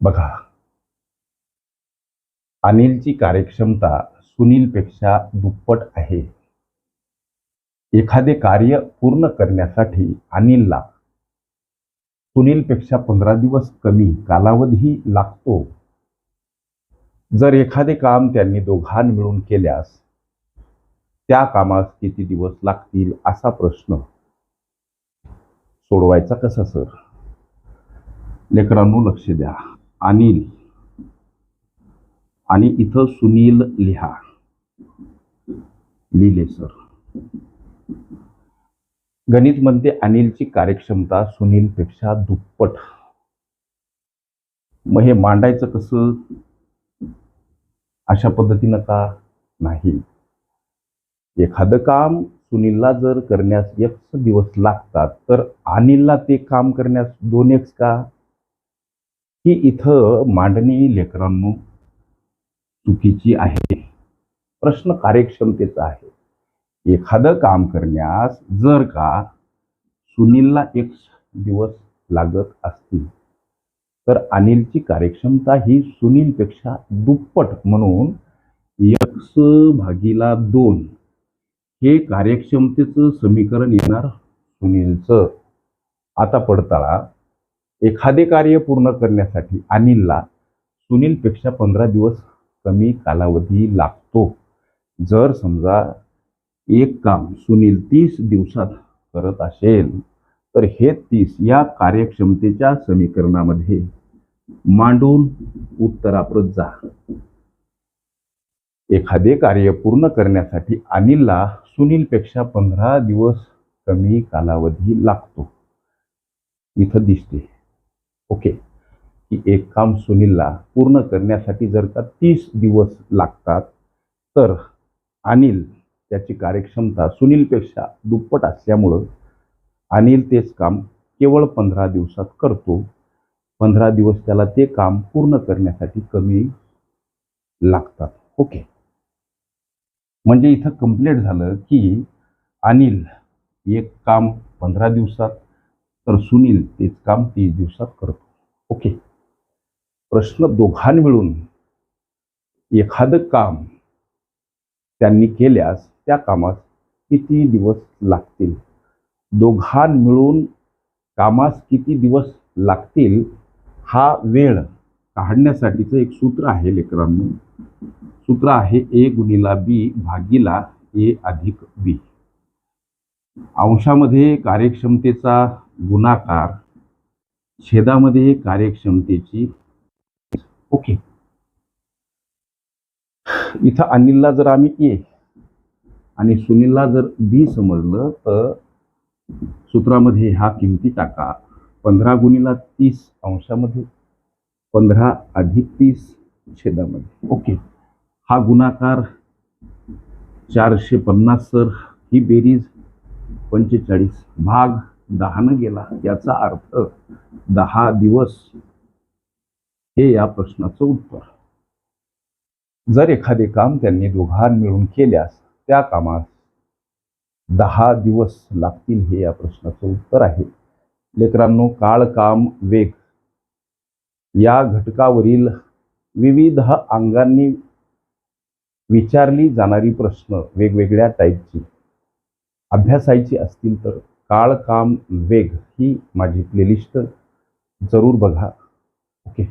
बघा. अनिलची कार्यक्षमता सुनीलपेक्षा दुप्पट आहे. एखादे कार्य पूर्ण करण्यासाठी अनिलला सुनीलपेक्षा पंधरा दिवस कमी कालावधी लागतो. जर एखादे काम त्यांनी दोघां मिळून केल्यास त्या कामास किती दिवस लागतील असा प्रश्न सोडवायचा कसा सर? लेकरांनो लक्ष द्या. अनिल. आणि इथं सुनील लिहा. लिहिले सर. गणित म्हणते अनिलची कार्यक्षमता सुनीलपेक्षा दुप्पट. मग हे मांडायचं कसं? अशा पद्धतीनं का? नाही. एखादं काम सुनीलला जर करण्यास एक दिवस लागतात तर अनिलला ते काम करण्यास दोन एक का? ही इथं मांडणी लेकरांनो चुकीची आहे. प्रश्न कार्यक्षमतेचा आहे. एखादं काम करण्यास जर का सुनीलला एक दिवस लागत असतील तर अनिलची कार्यक्षमता ही सुनीलपेक्षा दुप्पट म्हणून एक्स भागीला दोन. हे कार्यक्षमतेचं समीकरण येणार सुनीलचं. आता पडताळा. एखादे कार्य पूर्ण करण्यासाठी अनिलला सुनीलपेक्षा पंधरा दिवस कमी कालावधी लागतो. जर समजा एक काम सुनील तीस दिवसात करत असेल तर हे तीस या कार्यक्षमतेच्या समीकरणामध्ये मांडून उत्तराप्रत जा. एखादे कार्य पूर्ण करण्यासाठी अनिलला सुनीलपेक्षा पंधरा दिवस कमी कालावधी लागतो. इथं दिसते. ओके. की एक काम सुनीलला पूर्ण करण्यासाठी जर का तीस दिवस लागतात तर अनिल त्याची कार्यक्षमता सुनीलपेक्षा दुप्पट असल्यामुळं अनिल तेच काम केवळ पंधरा दिवसात करतो. पंधरा दिवस त्याला ते काम पूर्ण करण्यासाठी कमी लागतात. ओके. म्हणजे इथं कंप्लीट झालं की अनिल एक काम पंधरा दिवसात तर सुनील तेच काम तीस दिवसात करतो. ओके प्रश्न दोघां मिळून एखादं काम त्यांनी केल्यास त्या कामास किती दिवस लागतील? दोघां मिळून कामास किती दिवस लागतील? हा वेळ काढण्यासाठीचं एक सूत्र आहे लेकरांनो. सूत्र आहे ए गुणिला बी भागीला ए अधिक बी. अंशामध्ये कार्यक्षमतेचा गुणाकार छेदामध्ये कार्यक्षमतेची ओके. इथं अनिलला जर आम्ही ए आणि सुनीलला जर बी समजलं तर सूत्रामध्ये ह्या किमती टाका. पंधरा गुणिला तीस अंशामध्ये पंधरा अधिक तीस छेदामध्ये. ओके. हा गुणाकार चारशे पन्नास सर ही बेरीज पंचेचाळीस भाग दहानं गेला याचा अर्थ दहा दिवस हे या प्रश्नाचं उत्तर. जर एखादे काम त्यांनी दोघां मिळून केल्यास त्या कामास दहा दिवस लागतील हे या प्रश्नाचं उत्तर आहे. लेकरांनो काळ काम वेग या घटकावरील विविध अंगांनी विचारली जाणारी प्रश्न वेगवेगळ्या टाईपची अभ्यासायची असतील तर काळ काम वेग ही माझी प्लेलिस्ट जरूर बघा. ओके